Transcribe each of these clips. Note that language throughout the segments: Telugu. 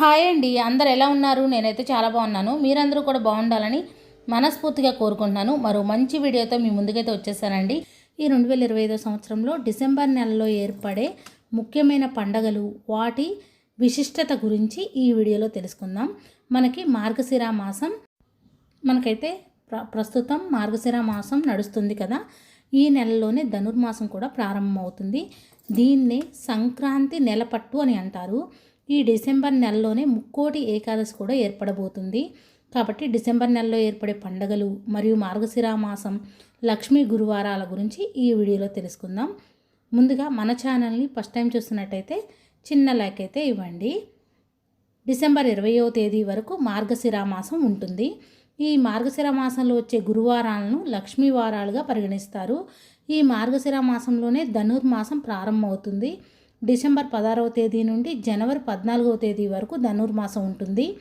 హాయ్ అండి. అందరు ఎలా ఉన్నారు? నేనైతే చాలా బాగున్నాను. మీరందరూ కూడా బాగుండాలని మనస్ఫూర్తిగా కోరుకుంటున్నాను. మరో మంచి వీడియోతో మీ ముందుకైతే వచ్చేసానండి. ఈ రెండు వేల ఇరవై ఐదో సంవత్సరంలో డిసెంబర్ నెలలో ఏర్పడే ముఖ్యమైన పండగలు వాటి విశిష్టత గురించి ఈ వీడియోలో తెలుసుకుందాం. మనకి మార్గశిర మాసం మనకైతే ప్ర ప్రస్తుతం మార్గశిర మాసం నడుస్తుంది కదా. ఈ నెలలోనే ధనుర్మాసం కూడా ప్రారంభమవుతుంది. దీన్నే సంక్రాంతి నెలపట్టు అని అంటారు. ఈ డిసెంబర్ నెలలోనే ముక్కోటి ఏకాదశి కూడా ఏర్పడబోతుంది. కాబట్టి డిసెంబర్ నెలలో ఏర్పడే పండగలు మరియు మార్గశిర మాసం లక్ష్మీ గురువారాల గురించి ఈ వీడియోలో తెలుసుకుందాం. ముందుగా మన ఛానల్ని ఫస్ట్ టైం చూస్తున్నట్టయితే చిన్న లైక్ అయితే ఇవ్వండి. డిసెంబర్ ఇరవయో తేదీ వరకు మార్గశిర మాసం ఉంటుంది. ఈ మార్గశిర మాసంలో వచ్చే గురువారాలను లక్ష్మీ వారాలుగా పరిగణిస్తారు. ఈ మార్గశిర మాసంలోనే ధనుర్మాసం ప్రారంభమవుతుంది. డిసెంబర్ పదహారవ తేదీ నుండి జనవరి పద్నాలుగవ తేదీ వరకు ధనుర్మాసం ఉంటుంది.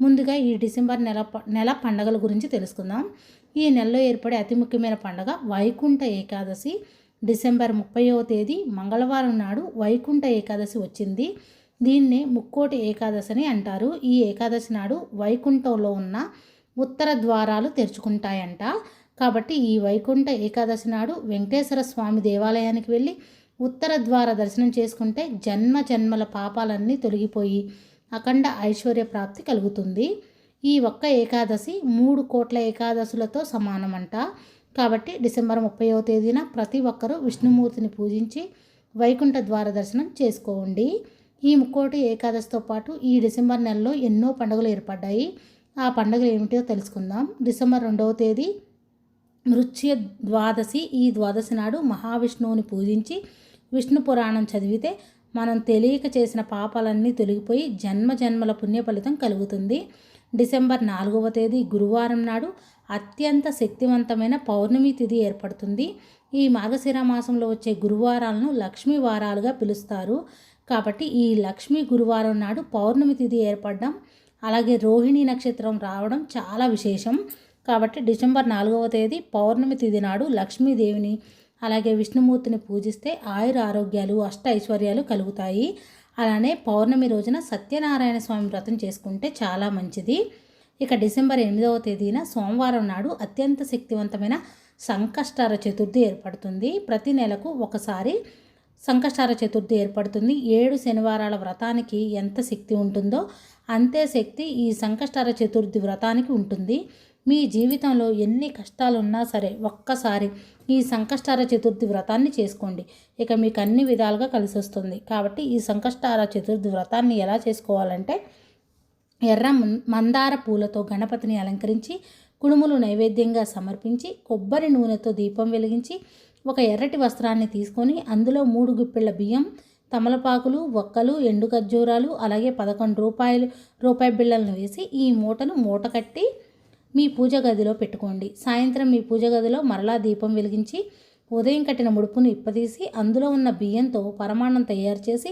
ముందుగా ఈ డిసెంబర్ నెల ప- నెల పండగల గురించి తెలుసుకుందాం. ఈ నెలలో ఏర్పడే అతి ముఖ్యమైన పండగ వైకుంఠ ఏకాదశి. డిసెంబర్ ముప్పైవ తేదీ మంగళవారం నాడు వైకుంఠ ఏకాదశి వచ్చింది. దీన్నే ముక్కోటి ఏకాదశి అని అంటారు. ఈ ఏకాదశి నాడు వైకుంఠంలో ఉన్న ఉత్తర ద్వారాలు తెరుచుకుంటాయంట. కాబట్టి ఈ వైకుంఠ ఏకాదశి నాడు వెంకటేశ్వర స్వామి దేవాలయానికి వెళ్ళి ఉత్తర ద్వార దర్శనం చేసుకుంటే జన్మ జన్మల పాపాలన్నీ తొలగిపోయి అఖండ ఐశ్వర్య ప్రాప్తి కలుగుతుంది. ఈ ఒక్క ఏకాదశి మూడు కోట్ల ఏకాదశులతో సమానమంట. కాబట్టి డిసెంబర్ ముప్పైవ తేదీన ప్రతి ఒక్కరూ విష్ణుమూర్తిని పూజించి వైకుంఠ ద్వార దర్శనం చేసుకోండి. ఈ ముక్కోటి ఏకాదశితో పాటు ఈ డిసెంబర్ నెలలో ఎన్నో పండుగలు ఏర్పడ్డాయి. ఆ పండుగలు ఏమిటో తెలుసుకుందాం. డిసెంబర్ రెండవ తేదీ మృత్య ద్వాదశి ఈ ద్వాదశి నాడు మహావిష్ణువుని పూజించి విష్ణు పురాణం చదివితే మనం తెలియక చేసిన పాపాలన్నీ తొలగిపోయి జన్మ జన్మల పుణ్య ఫలితం కలుగుతుంది. డిసెంబర్ నాలుగవ తేదీ గురువారం నాడు అత్యంత శక్తివంతమైన పౌర్ణమి తిథి ఏర్పడుతుంది. ఈ మాఘశిర మాసంలో వచ్చే గురువారాలను లక్ష్మీ వారాలుగా పిలుస్తారు. కాబట్టి ఈ లక్ష్మీ గురువారం నాడు పౌర్ణమి తిథి ఏర్పడడం అలాగే రోహిణి నక్షత్రం రావడం చాలా విశేషం. కాబట్టి డిసెంబర్ నాలుగవ తేదీ పౌర్ణమి తిథి నాడు లక్ష్మీదేవిని అలాగే విష్ణుమూర్తిని పూజిస్తే ఆయుర ఆరోగ్యాలు అష్ట ఐశ్వర్యాలు కలుగుతాయి. అలానే పౌర్ణమి రోజున సత్యనారాయణ స్వామి వ్రతం చేసుకుంటే చాలా మంచిది. ఇక డిసెంబర్ ఎనిమిదవ తేదీన సోమవారం నాడు అత్యంత శక్తివంతమైన సంకష్టార చతుర్థి ఏర్పడుతుంది. ప్రతి నెలకు ఒకసారి సంకష్టార చతుర్థి ఏర్పడుతుంది. ఏడు శనివారాల వ్రతానికి ఎంత శక్తి ఉంటుందో అంతే శక్తి ఈ సంకష్టార చతుర్థి వ్రతానికి ఉంటుంది. మీ జీవితంలో ఎన్ని కష్టాలు ఉన్నా సరే ఒక్కసారి ఈ సంకష్టార చతుర్థి వ్రతాన్ని చేసుకోండి. ఇక మీకు అన్ని విధాలుగా కలిసి వస్తుంది. కాబట్టి ఈ సంకష్టార చతుర్థి వ్రతాన్ని ఎలా చేసుకోవాలంటే ఎర్ర మందార పూలతో గణపతిని అలంకరించి కుడుములు నైవేద్యంగా సమర్పించి కొబ్బరి నూనెతో దీపం వెలిగించి ఒక ఎర్రటి వస్త్రాన్ని తీసుకొని అందులో మూడు గుప్పిళ్ళ బియ్యం తమలపాకులు ఒక్కలు ఎండు ఖర్జూరాలు అలాగే పదకొండు రూపాయలు రూపాయి బిళ్ళలను వేసి ఈ మూటను మూట కట్టి మీ పూజ గదిలో పెట్టుకోండి. సాయంత్రం మీ పూజ గదిలో మరలా దీపం వెలిగించి ఉదయం కట్టిన ముడుపును ఇప్పదీసి అందులో ఉన్న బియ్యంతో పరమాన్నం తయారు చేసి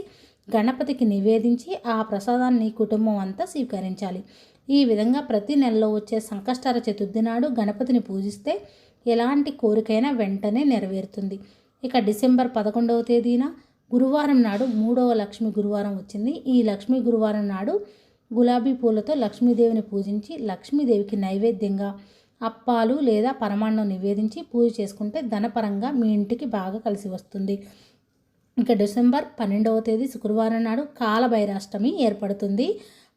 గణపతికి నివేదించి ఆ ప్రసాదాన్ని కుటుంబం అంతా స్వీకరించాలి. ఈ విధంగా ప్రతి నెలలో వచ్చే సంకష్టార చతుర్థి నాడు గణపతిని పూజిస్తే ఎలాంటి కోరికైనా వెంటనే నెరవేరుతుంది. ఇక డిసెంబర్ పదకొండవ తేదీన గురువారం నాడు మూడవ లక్ష్మి గురువారం వచ్చింది. ఈ లక్ష్మీ గురువారం నాడు గులాబీ పూలతో లక్ష్మీదేవిని పూజించి లక్ష్మీదేవికి నైవేద్యంగా అప్పాలు లేదా పరమాన్నం నివేదించి పూజ చేసుకుంటే ధనపరంగా మీ ఇంటికి బాగా కలిసి వస్తుంది. ఇక డిసెంబర్ పన్నెండవ తేదీ శుక్రవారం నాడు కాలభైరాష్టమి ఏర్పడుతుంది.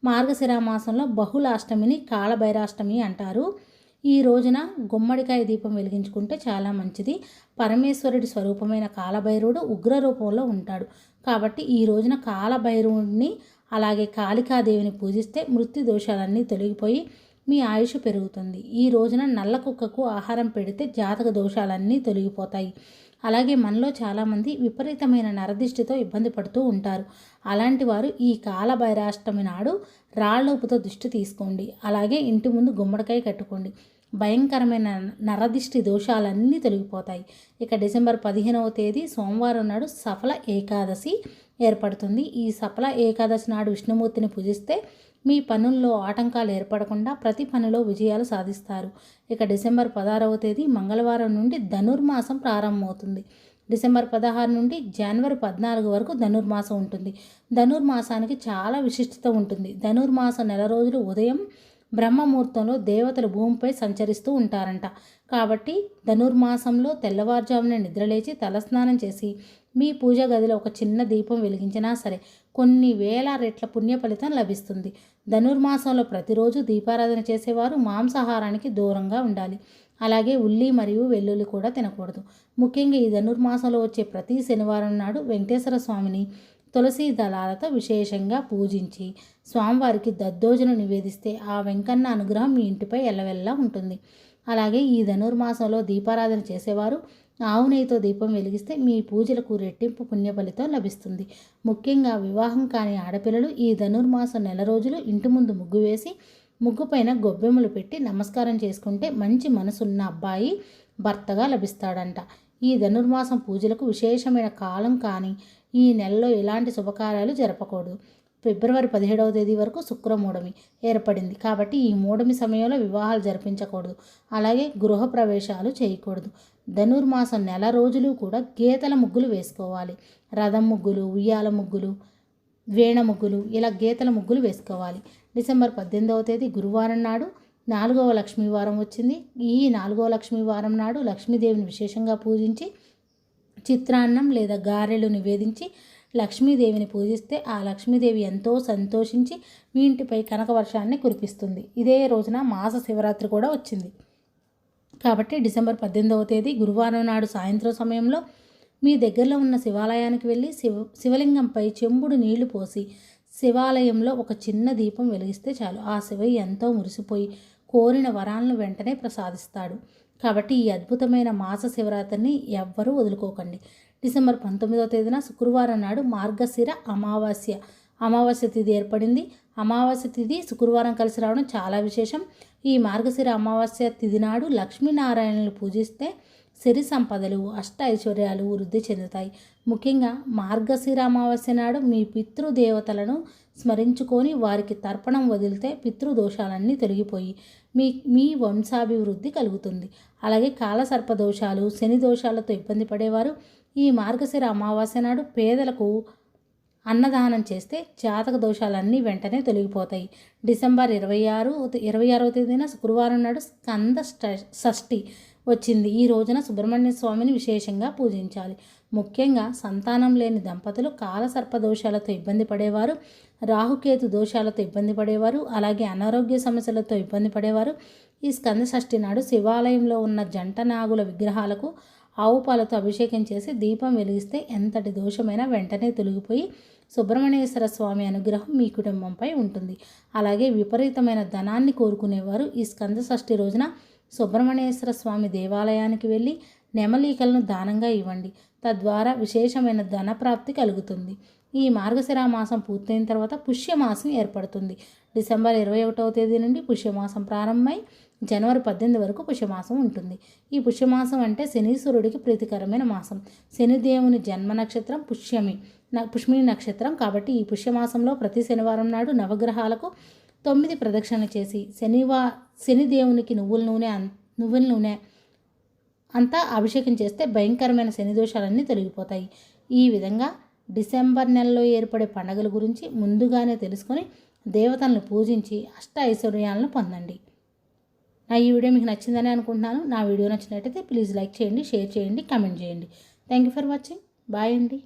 మార్గశిర మాసంలో బహుళాష్టమిని కాలభైరాష్టమి అంటారు. ఈ రోజున గుమ్మడికాయ దీపం వెలిగించుకుంటే చాలా మంచిది. పరమేశ్వరుడి స్వరూపమైన కాలభైరవుడు ఉగ్ర రూపంలో ఉంటాడు. కాబట్టి ఈ రోజున కాలభైరవుడిని అలాగే కాళికాదేవిని పూజిస్తే మృత్యు దోషాలన్నీ తొలగిపోయి మీ ఆయుష్ పెరుగుతుంది. ఈ రోజున నల్ల కుక్కకు ఆహారం పెడితే జాతక దోషాలన్నీ తొలగిపోతాయి. అలాగే మనలో చాలామంది విపరీతమైన నరదిష్టితో ఇబ్బంది పడుతూ ఉంటారు. అలాంటి వారు ఈ కాలభైరాష్టమి నాడు రాళ్ళూపుతో దిష్టి తీసుకోండి. అలాగే ఇంటి ముందు గుమ్మడికాయ కట్టుకోండి. భయంకరమైన నరదిష్టి దోషాలన్నీ తొలగిపోతాయి. ఇక డిసెంబర్ పదిహేనవ తేదీ సోమవారం నాడు సఫల ఏకాదశి ఏర్పడుతుంది. ఈ సఫల ఏకాదశి నాడు విష్ణుమూర్తిని పూజిస్తే మీ పనుల్లో ఆటంకాలు ఏర్పడకుండా ప్రతి పనిలో విజయాలు సాధిస్తారు. ఇక డిసెంబర్ పదహారవ తేదీ మంగళవారం నుండి ధనుర్మాసం ప్రారంభమవుతుంది. డిసెంబర్ పదహారు నుండి జనవరి పద్నాలుగు వరకు ధనుర్మాసం ఉంటుంది. ధనుర్మాసానికి చాలా విశిష్టత ఉంటుంది. ధనుర్మాసం నెల రోజులు ఉదయం బ్రహ్మముహూర్తంలో దేవతలు భూమిపై సంచరిస్తూ ఉంటారంట. కాబట్టి ధనుర్మాసంలో తెల్లవారుజామున నిద్రలేచి తలస్నానం చేసి మీ పూజ గదిలో ఒక చిన్న దీపం వెలిగించినా సరే కొన్ని వేల రెట్ల పుణ్య ఫలితం లభిస్తుంది. ధనుర్మాసంలో ప్రతిరోజు దీపారాధన చేసేవారు మాంసాహారానికి దూరంగా ఉండాలి. అలాగే ఉల్లి మరియు వెల్లుల్లి కూడా తినకూడదు. ముఖ్యంగా ఈ ధనుర్మాసంలో వచ్చే ప్రతి శనివారం నాడు వెంకటేశ్వర స్వామిని తులసి దళాలతో విశేషంగా పూజించి స్వామివారికి దద్దోజను నివేదిస్తే ఆ వెంకన్న అనుగ్రహం మీ ఇంటిపై ఎల్లవెల్లా ఉంటుంది. అలాగే ఈ ధనుర్మాసంలో దీపారాధన చేసేవారు ఆవు నెయ్యితో దీపం వెలిగిస్తే మీ పూజలకు రెట్టింపు పుణ్య ఫలితం లభిస్తుంది. ముఖ్యంగా వివాహం కాని ఆడపిల్లలు ఈ ధనుర్మాసం నెల రోజులు ఇంటి ముందు ముగ్గు వేసి ముగ్గు పైన గొబ్బెమ్మలు పెట్టి నమస్కారం చేసుకుంటే మంచి మనసున్న అబ్బాయి భర్తగా లభిస్తాడంట. ఈ ధనుర్మాసం పూజలకు విశేషమైన కాలం కానీ ఈ నెలలో ఎలాంటి శుభకార్యాలు జరపకూడదు. ఫిబ్రవరి పదిహేడవ తేదీ వరకు శుక్రమూఢమి ఏర్పడింది కాబట్టి ఈ మూఢమి సమయంలో వివాహాలు జరిపించకూడదు. అలాగే గృహ ప్రవేశాలు చేయకూడదు. ధనుర్మాసం నెల రోజులు కూడా గీతల ముగ్గులు వేసుకోవాలి. రథం ముగ్గులు ఉయ్యాల ముగ్గులు వేణ ముగ్గులు ఇలా గీతల ముగ్గులు వేసుకోవాలి. డిసెంబర్ పద్దెనిమిదవ తేదీ గురువారం నాడు నాలుగవ లక్ష్మీవారం వచ్చింది. ఈ నాలుగవ లక్ష్మీవారం నాడు లక్ష్మీదేవిని విశేషంగా పూజించి చిత్రాన్నం లేదా గారెలు నివేదించి లక్ష్మీదేవిని పూజిస్తే ఆ లక్ష్మీదేవి ఎంతో సంతోషించి మీ ఇంటిపై కనక వర్షాన్ని కురిపిస్తుంది. ఇదే రోజున మాస శివరాత్రి కూడా వచ్చింది. కాబట్టి డిసెంబర్ పద్దెనిమిదవ తేదీ గురువారం నాడు సాయంత్రం సమయంలో మీ దగ్గరలో ఉన్న శివాలయానికి వెళ్ళి శివ శివలింగంపై చెంబుడు నీళ్ళు పోసి శివాలయంలో ఒక చిన్న దీపం వెలిగిస్తే చాలు. ఆ శివయ్య ఎంతో మురిసిపోయి కోరిన వరాలను వెంటనే ప్రసాదిస్తాడు. కాబట్టి ఈ అద్భుతమైన మాస శివరాత్రిని ఎవ్వరూ వదులుకోకండి. డిసెంబర్ పంతొమ్మిదవ తేదీన శుక్రవారం నాడు మార్గశిర అమావాస్య అమావాస్య తిథి ఏర్పడింది. అమావాస్య తిథి శుక్రవారం కలిసి రావడం చాలా విశేషం. ఈ మార్గశిర అమావాస్య తిథి నాడు లక్ష్మీనారాయణను పూజిస్తే సిరి సంపదలు అష్ట ఐశ్వర్యాలు వృద్ధి చెందుతాయి. ముఖ్యంగా మార్గశిర అమావాస్య నాడు మీ పితృదేవతలను స్మరించుకొని వారికి తర్పణం వదిలితే పితృదోషాలన్నీ తొలగిపోయి మీ మీ వంశాభివృద్ధి కలుగుతుంది. అలాగే కాలసర్ప దోషాలు శని దోషాలతో ఇబ్బంది పడేవారు. ఈ మార్గశిర అమావాస్య నాడు పేదలకు అన్నదానం చేస్తే జాతక దోషాలన్నీ వెంటనే తొలగిపోతాయి. డిసెంబర్ ఇరవై ఆరు ఇరవై ఆరవ తేదీన శుక్రవారం నాడు స్కంద షష్ఠి వచ్చింది. ఈ రోజున సుబ్రహ్మణ్య స్వామిని విశేషంగా పూజించాలి. ముఖ్యంగా సంతానం లేని దంపతులు కాలసర్ప దోషాలతో ఇబ్బంది పడేవారు రాహుకేతు దోషాలతో ఇబ్బంది పడేవారు అలాగే అనారోగ్య సమస్యలతో ఇబ్బంది పడేవారు. ఈ స్కంద షష్ఠి నాడు శివాలయంలో ఉన్న జంట నాగుల విగ్రహాలకు ఆవు పాలతో అభిషేకం చేసి దీపం వెలిగిస్తే ఎంతటి దోషమైనా వెంటనే తొలగిపోయి సుబ్రహ్మణ్యేశ్వర స్వామి అనుగ్రహం మీ కుటుంబంపై ఉంటుంది. అలాగే విపరీతమైన ధనాన్ని కోరుకునేవారు ఈ స్కంద షష్ఠి రోజున సుబ్రహ్మణ్యేశ్వర స్వామి దేవాలయానికి వెళ్ళి నెమలీకలను దానంగా ఇవ్వండి. తద్వారా విశేషమైన ధనప్రాప్తి కలుగుతుంది. ఈ మార్గశిర మాసం పూర్తయిన తర్వాత పుష్యమాసం ఏర్పడుతుంది. డిసెంబర్ ఇరవై ఒకటవ తేదీ నుండి పుష్యమాసం ప్రారంభమై జనవరి పద్దెనిమిది వరకు పుష్యమాసం ఉంటుంది. ఈ పుష్యమాసం అంటే శనీశ్వరుడికి ప్రీతికరమైన మాసం. శనిదేవుని జన్మ నక్షత్రం పుష్యమి పుష్మిని నక్షత్రం కాబట్టి ఈ పుష్యమాసంలో ప్రతి శనివారం నాడు నవగ్రహాలకు తొమ్మిది ప్రదక్షిణలు చేసి శనివా శనిదేవునికి నువ్వుల నూనె నువ్వుల నూనె అంతా అభిషేకం చేస్తే భయంకరమైన శని దోషాలన్నీ తొలగిపోతాయి. ఈ విధంగా డిసెంబర్ నెలలో ఏర్పడే పండుగల గురించి ముందుగానే తెలుసుకొని దేవతలను పూజించి అష్ట ఐశ్వర్యాలను పొందండి. నా ఈ వీడియో మీకు నచ్చిందని అనుకుంటున్నాను. నా వీడియో నచ్చినట్టయితే ప్లీజ్ లైక్ చేయండి షేర్ చేయండి కమెంట్ చేయండి. Thank you for watching bye అండి.